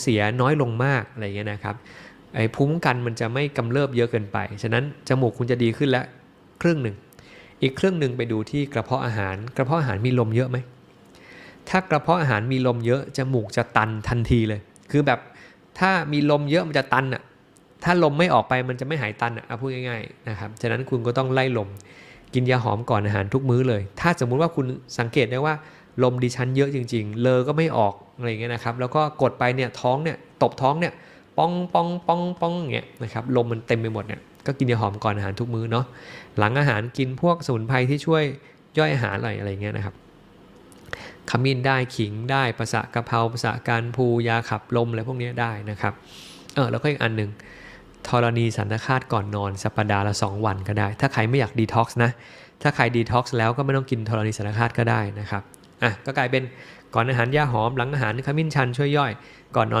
เสียน้อยลงมากอะไรเงี้ยนะครับไอ้ภูมิคุ้มกันมันจะไม่กำเริบเยอะเกินไป ฉะนั้นจมูกคุณจะดีขึ้นแล้วครึ่งหนึ่ง อีกครึ่งหนึ่งไปดูที่กระเพาะอาหาร กระเพาะอาหารมีลมเยอะไหม ถ้ากระเพาะอาหารมีลมเยอะจมูกจะตันทันทีเลย คือแบบถ้ามีลมเยอะมันจะตันอะ ถ้าลมไม่ออกไปมันจะไม่หายตันอะพูดง่ายๆนะครับ ฉะนั้นคุณก็ต้องไล่ลม กินยาหอมก่อนอาหารทุกมื้อเลย ถ้าสมมุติว่าคุณสังเกตได้ว่า ลมดิฉันเยอะจริง ๆ เลอก็ไม่ออก อะไรเงี้ยนะครับ แล้วก็กดไปเนี่ยท้องเนี่ยตบท้องเนี่ยป้องป้องป้องป้องเงี้ยนะครับลมมันเต็มไปหมดเนี่ยก็กินยาหอมก่อนอาหารทุกมื้อเนาะหลังอาหารกินพวกสมุนไพรที่ช่วยย่อยอาหารอะไรอะไรเงี้ยนะครับขมิ้นได้ขิงได้ประสะกะเพราประสะการพูยาขับลมอะไรพวกเนี้ยได้นะครับเออแล้วก็อีกอันหนึ่งธรณีสันตคาตก่อนนอนสัปดาห์ละ 2 วันก็ได้ ถ้าใครไม่อยากดีท็อกซ์นะ ถ้าใครดีท็อกซ์แล้วก็ไม่ต้องกินธรณีสันตคาตก็ได้นะครับ อะก็กลายเป็นก่อนอาหารยาหอมหลังอาหารขมิ้นชันช่วยย่อย ก่อนนอน